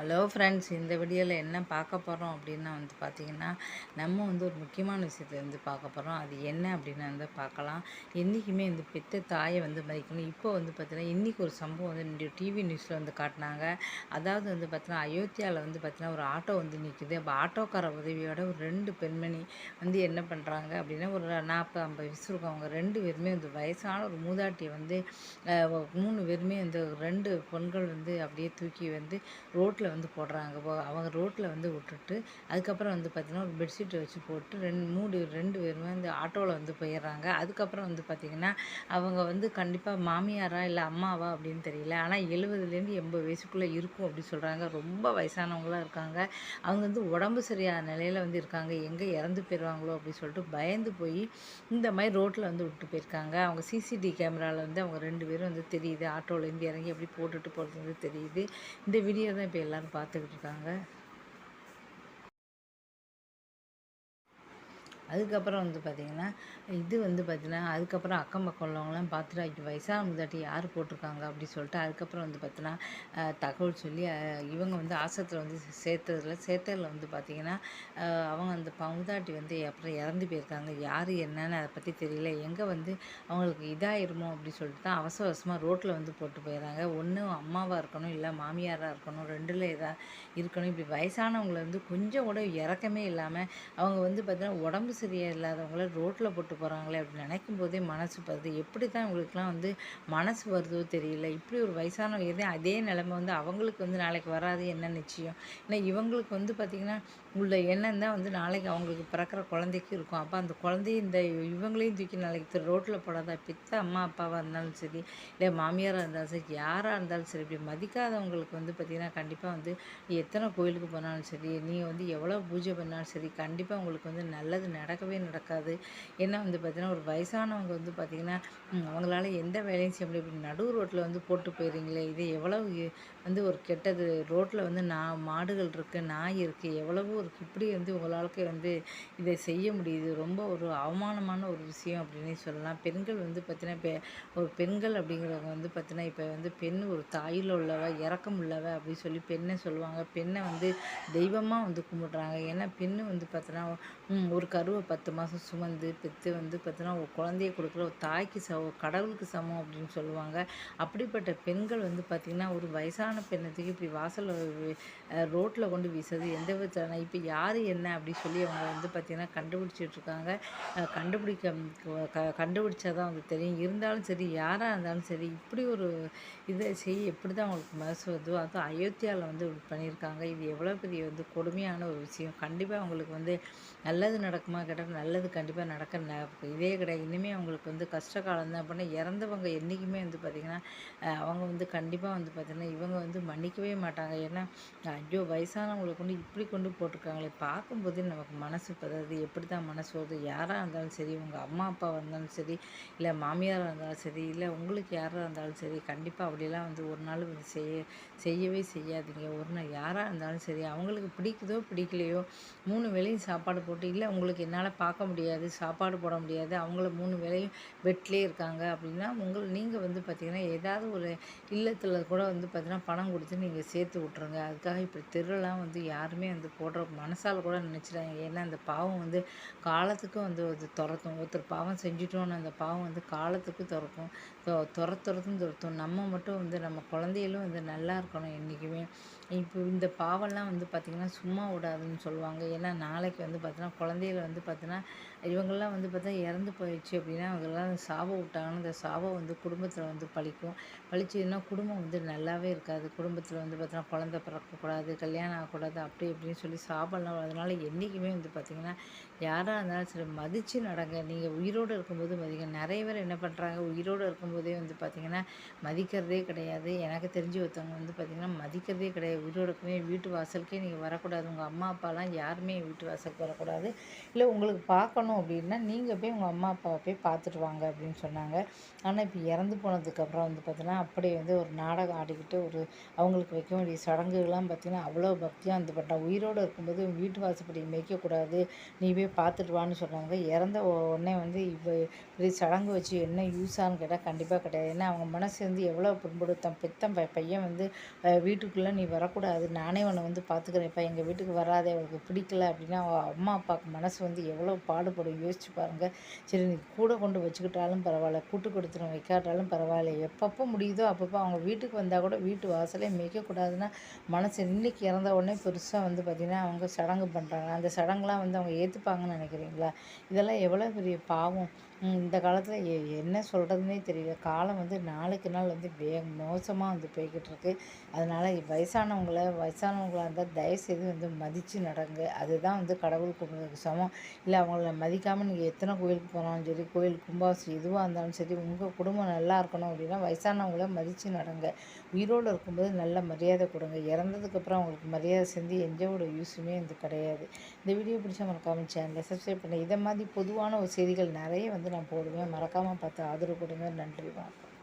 Hello friends இந்த வீடியோவில் என்ன பார்க்க போகிறோம் அப்படின்னா வந்து பார்த்திங்கன்னா நம்ம வந்து ஒரு முக்கியமான விஷயத்தை வந்து பார்க்க போகிறோம் அது என்ன அப்படின்னு வந்து பார்க்கலாம். என்றைக்குமே இந்த பெத்த தாயை வந்து மதிக்கணும். இப்போ வந்து பார்த்திங்கன்னா இன்றைக்கி ஒரு சம்பவம் வந்து டிவி நியூஸில் வந்து காட்டினாங்க. அதாவது வந்து பார்த்திங்கன்னா அயோத்தியாவில் வந்து பார்த்திங்கன்னா ஒரு ஆட்டோ வந்து நிற்குது அப்போ ஆட்டோக்கார உதவியோட ஒரு ரெண்டு பெண்மணி வந்து என்ன பண்ணுறாங்க அப்படின்னா ஒரு நாற்பது ஐம்பது வயசு இருக்கும் அவங்க ரெண்டு பேருமே வந்து வயசான ஒரு மூதாட்டியை வந்து மூணு பேருமே வந்து ரெண்டு பெண்கள் வந்து அப்படியே தூக்கி வந்து ரோட்டில் வந்து போடுறாங்க. போ- அவங்க ரோட்டில் வந்து விட்டுட்டு அதுக்கப்புறம் வந்து பார்த்திங்கன்னா ஒரு பெட்ஷீட்டை வச்சு போட்டு ரெண்டு மூணு ரெண்டு பேருமே வந்து ஆட்டோவில் வந்து போயிடுறாங்க. அதுக்கப்புறம் வந்து பார்த்திங்கன்னா அவங்க வந்து கண்டிப்பாக மாமியாரா இல்லை அம்மாவா அப்படின்னு தெரியல. ஆனால் எழுபதுலேருந்து எண்பது வயசுக்குள்ளே இருக்கும் அப்படின்னு சொல்கிறாங்க ரொம்ப வயசானவங்களாக இருக்காங்க. அவங்க வந்து உடம்பு சரியான நிலையில் வந்து இருக்காங்க. எங்கே இறந்து போயிடுவாங்களோ அப்படின்னு சொல்லிட்டு பயந்து போய் இந்த மாதிரி ரோட்டில் வந்து விட்டு போயிருக்காங்க. அவங்க சிசிடிவி கேமராவில் வந்து அவங்க ரெண்டு பேரும் வந்து தெரியுது. ஆட்டோலேருந்து இறங்கி அப்படி போட்டுட்டு போகிறது வந்து தெரியுது. இந்த வீடியோ தான் இப்போ எல்லாரும் பார்த்துக்கிட்டு இருக்காங்க. அதுக்கப்புறம் வந்து பார்த்திங்கன்னா இது வந்து பார்த்திங்கன்னா அதுக்கப்புறம் அக்கம் பக்கம் உள்ளவங்களாம் பார்த்துட்டு ஐயோ வயசான முதாட்டி யார் போட்டிருக்காங்க? அப்படி சொல்லிட்டு அதுக்கப்புறம் வந்து பார்த்தீங்கன்னா தகவல் சொல்லி இவங்க வந்து ஆசத்தில் வந்து சேர்த்ததில் சேர்த்ததில் வந்து பார்த்திங்கன்னா அவங்க அந்த பமுதாட்டி வந்து அப்புறம் இறந்து போயிருக்காங்க. யார் என்னன்னு அதை பற்றி தெரியல. எங்கே வந்து அவங்களுக்கு இதாயிருமோ அப்படி சொல்லிட்டு தான் அவசர அவசரமாக ரோட்டில் வந்து போட்டு போயிடுறாங்க. ஒன்று அம்மாவாக இருக்கணும் இல்லை மாமியாராக இருக்கணும் ரெண்டில் இதாக இருக்கணும். இப்படி வயசானவங்களை வந்து கொஞ்சம் கூட இறக்கமே இல்லாமல் அவங்க வந்து பார்த்திங்கன்னா உடம்பு சரியாக இல்லாதவங்கள ரோட்டில் போட்டு போகிறாங்களே அப்படின்னு நினைக்கும் போதே மனசு படுது. எப்படி தான் இவங்களுக்குலாம் வந்து மனசு வருதோ தெரியல. இப்படி ஒரு வயசானவங்க இதே அதே நிலைமை வந்து அவங்களுக்கு வந்து நாளைக்கு வராது. என்ன நிச்சயம்? ஏன்னா இவங்களுக்கு வந்து பார்த்திங்கன்னா உள்ள எண்ணம் தான் வந்து நாளைக்கு அவங்களுக்கு பிறக்கிற குழந்தைக்கு இருக்கும். அப்போ அந்த குழந்தைய இந்த இவங்களையும் தூக்கி நாளைக்கு ரோட்டில் போடாதா? பித்த அம்மா அப்பாவாக இருந்தாலும் சரி இல்லை மாமியாராக இருந்தாலும் சரி யாராக இருந்தாலும் சரி இப்படி மதிக்காதவங்களுக்கு வந்து பார்த்திங்கன்னா கண்டிப்பாக வந்து எத்தனை கோயிலுக்கு போனாலும் சரி நீ வந்து எவ்வளோ பூஜை பண்ணாலும் சரி கண்டிப்பாக உங்களுக்கு வந்து நல்லது நடக்கவே நடக்காது. ஏன்னா வந்து பார்த்திங்கன்னா ஒரு வயசானவங்க வந்து பார்த்திங்கன்னா அவங்களால எந்த வேலையும் செய்ய முடியும் இப்படி நடு ரோட்டில் வந்து போட்டு போயிடுறீங்களே இது எவ்வளவு வந்து ஒரு கெட்டது. ரோட்டில் வந்து நான் மாடுகள் இருக்குது நாய் இருக்குது எவ்வளவோ இருக்குது இப்படி வந்து உங்களுக்கு வந்து இதை செய்ய முடியுது. ரொம்ப ஒரு அவமானமான ஒரு விஷயம் அப்படின்னே சொல்லலாம். பெண்கள் வந்து பார்த்திங்கன்னா இப்போ ஒரு பெண்கள் அப்படிங்கிறவங்க வந்து பார்த்திங்கன்னா இப்போ வந்து பெண் ஒரு தாயில் உள்ளவ இறக்கம் உள்ளவ அப்படின்னு சொல்லி பெண்ணை சொல்லுவாங்க. பெண்ணை வந்து தெய்வமாக வந்து கும்பிடுறாங்க. ஏன்னா பெண்ணு வந்து பார்த்தினா ஒரு கருவை பத்து மாதம் சுமந்து பெற்று வந்து பார்த்தீங்கன்னா ஒரு குழந்தைய கொடுக்குற ஒரு தாய்க்கு சம கடவுளுக்கு சமம் அப்படின்னு சொல்லுவாங்க. அப்படிப்பட்ட பெண்கள் வந்து பார்த்திங்கன்னா ஒரு வயசான பெண்ணத்துக்கு இப்படி வாசலில் ரோட்டில் கொண்டு வீசுறது எந்த விதத்தான இப்போ யார் என்ன அப்படி சொல்லி அவங்க வந்து பார்த்திங்கன்னா கண்டுபிடிச்சிட்டு இருக்காங்க. கண்டுபிடிக்க க கண்டுபிடிச்சா தான் வந்து தெரியும். இருந்தாலும் சரி யாராக இருந்தாலும் சரி இப்படி ஒரு இதை செய்ய எப்படி தான் அவங்களுக்கு மனசு வருதோ அதுவும் அயோத்தியாவில் வந்து இப்படி பண்ணியிருக்காங்க. இது எவ்வளோ பெரிய வந்து கொடுமையான ஒரு விஷயம். கண்டிப்பாக அவங்களுக்கு வந்து நல்லது நடக்குமா கேட்டால் நல்லது கண்டிப்பாக நடக்க இதே கிடையாது. இனிமேல் அவங்களுக்கு வந்து கஷ்ட காலம் தான். அப்படின்னா இறந்தவங்க என்றைக்குமே வந்து பார்த்திங்கன்னா அவங்க வந்து கண்டிப்பாக வந்து பார்த்திங்கன்னா இவங்க வந்து மன்னிக்கவே மாட்டாங்க. ஏன்னா ஐயோ வயசானவங்களுக்கு கொண்டு இப்படி கொண்டு போட்டிருக்காங்களே. பார்க்கும்போதே நமக்கு மனசு பதாது எப்படி தான் மனசு வருது? யாராக இருந்தாலும் சரி உங்கள் அம்மா அப்பாவாக இருந்தாலும் சரி இல்லை மாமியாராக இருந்தாலும் சரி இல்லை உங்களுக்கு யாராக இருந்தாலும் சரி கண்டிப்பாக அப்படிலாம் வந்து ஒரு நாள் வந்து செய்ய செய்யவே செய்யாதீங்க. ஒரு நாள் யாராக இருந்தாலும் சரி அவங்களுக்கு பிடிக்குதோ பிடிக்கலையோ மூணு வேளையும் சாப்பாடு போட்டு இல்லை உங்களுக்கு என்னால் பார்க்க முடியாது சாப்பாடு போட முடியாது அவங்கள மூணு வேலையும் பெட்லேயே இருக்காங்க அப்படின்னா உங்கள் நீங்கள் வந்து பார்த்திங்கன்னா ஏதாவது ஒரு இல்லத்தில் கூட வந்து பார்த்திங்கன்னா பணம் கொடுத்து நீங்கள் சேர்த்து விட்ருங்க அதுக்காக இப்படி திருடலாம் வந்து யாருமே வந்து போடுற மனசால் கூட நினச்சிடாங்க ஏன்னா அந்த பாவம் வந்து காலத்துக்கும் வந்து அது துரத்தும். ஒருத்தர் பாவம் செஞ்சிட்டோன்னு அந்த பாவம் வந்து காலத்துக்கு திறக்கும் தொ- துரத்தும் துரத்தும். நம்ம மட்டும் வந்து நம்ம குழந்தைகளும் வந்து நல்லா இருக்கணும் என்றைக்குமே இப்போ இந்த பாவம்லாம் வந்து பார்த்திங்கன்னா சும்மா விடாதுன்னு சொல்லுவாங்க. ஏன்னா நாளைக்கு வந்து பார்த்திங்கன்னா குழந்தைகள வந்து பார்த்தீங்கன்னா இவங்கெல்லாம் வந்து பார்த்தா இறந்து போயிடுச்சு அப்படின்னா அவங்கெல்லாம் சாபம் விட்டாங்கன்னா அந்த சாபம் வந்து குடும்பத்தில் வந்து பழிக்கும். பழிச்சதுன்னா குடும்பம் வந்து நல்லாவே இருக்காது. குடும்பத்தில் வந்து பார்த்தீங்கன்னா குழந்த பிறக்கக்கூடாது கல்யாணம் ஆகக்கூடாது அப்படி இப்படின்னு சொல்லி சாபம்லாம் அதனால் என்றைக்குமே வந்து பார்த்திங்கன்னா யாராக இருந்தாலும் சரி மதித்து நடங்க. நீங்கள் உயிரோடு இருக்கும்போது மதிங்க. நிறைய பேர் என்ன பண்ணுறாங்க உயிரோடு இருக்கும்போதே வந்து பார்த்திங்கன்னா மதிக்கிறதே கிடையாது. எனக்கு தெரிஞ்சு ஒருத்தவங்க வந்து பார்த்திங்கன்னா மதிக்கிறதே கிடையாது. உயிரோடு இருக்குமே வீட்டு வாசலுக்கே நீங்கள் வரக்கூடாது. உங்கள் அம்மா அப்பாலாம் யாருமே வீட்டு வாசலுக்கு வரக்கூடாது. இல்லை உங்களுக்கு பார்க்கணும் அப்படின்னா நீங்கள் போய் உங்கள் அம்மா அப்பாவை போய் பார்த்துட்டு வாங்க அப்படின்னு சொன்னாங்க. ஆனால் இப்போ இறந்து போனதுக்கப்புறம் வந்து பார்த்தீங்கன்னா அப்படியே வந்து ஒரு நாடகம் ஆடிக்கிட்டு ஒரு அவங்களுக்கு வைக்க வேண்டிய சடங்குகள்லாம் பார்த்திங்கன்னா அவ்வளோ பக்தியாக வந்து பண்ணுறாங்க உயிரோடு இருக்கும்போது வீட்டு வாசப்படி மேய்க்கக்கூடாது. நீ போய் பார்த்துட்டு வான்னு சொன்னாங்க. இறந்த உடனே வந்து இப்போ இப்படி சடங்கு வச்சு என்ன யூஸான்னு கேட்டால் கண்டிப்பாக கிடையாது. ஏன்னா அவங்க மனசு வந்து எவ்வளோ புண்படுத்தம் பெத்தம் ப பையன் வந்து வீட்டுக்குள்ளே நீ வரக்கூடாது. நானே உன்னை வந்து பார்த்துக்கிறேன்ப்பா. எங்கள் வீட்டுக்கு வராதே. அவளுக்கு பிடிக்கல அப்படின்னா அவள் அம்மா அப்பாவுக்கு மனசு வந்து எவ்வளோ பாடுபடும்? யோசிச்சு பாருங்கள் சரி நீ கூட கொண்டு வச்சுக்கிட்டாலும் பரவாயில்ல. கூட்டு கொடுத்துரும் வைக்காட்டாலும் பரவாயில்ல. எப்பப்போ முடியுதோ அப்பப்போ அவங்க வீட்டுக்கு வந்தால் கூட வீட்டு வாசலே மேய்க்கக்கூடாதுன்னா மனசு இன்னைக்கு இறந்த உடனே பெருசாக வந்து பார்த்திங்கன்னா அவங்க சடங்கு பண்ணுறாங்க அந்த சடங்குலாம் வந்து அவங்க ஏற்றுப்பாங்கன்னு நினைக்கிறீங்களா? இதெல்லாம் எவ்வளோ பெரிய பாவம். இந்த காலத்தில் என்ன சொல்கிறதுனே தெரியல. காலம் வந்து நாளுக்கு நாள் வந்து வே மோசமாக வந்து போய்கிட்டு இருக்கு அதனால் வயசானவங்களை வயசானவங்களாக இருந்தால் தயவுசெய்து வந்து மதித்து நடங்க. அதுதான் வந்து கடவுள் கும்பிட்றதுக்கு சமம். இல்லை அவங்கள மதிக்காமல் நீங்கள் எத்தனை கோயிலுக்கு போனாலும் சரி கோயில் கும்பாசி எதுவாக இருந்தாலும் சரி உங்கள் குடும்பம் நல்லா இருக்கணும் அப்படின்னா வயசானவங்கள மதித்து நடங்க. உயிரோடு இருக்கும்போது நல்ல மரியாதை கொடுங்க. இறந்ததுக்கப்புறம் அவங்களுக்கு மரியாதை செஞ்சு எந்தவோட யூஸுமே வந்து கிடையாது. இந்த வீடியோ பிடிச்சா மறக்காமல் சேனலை சப்ஸ்கிரைப் பண்ணி. இதை மாதிரி பொதுவான ஒரு செய்திகள் நிறைய வந்து நான் போடுவேன். மறக்காமல் பார்த்து ஆதரவு கொடுங்க. நன்றி வணக்கம்.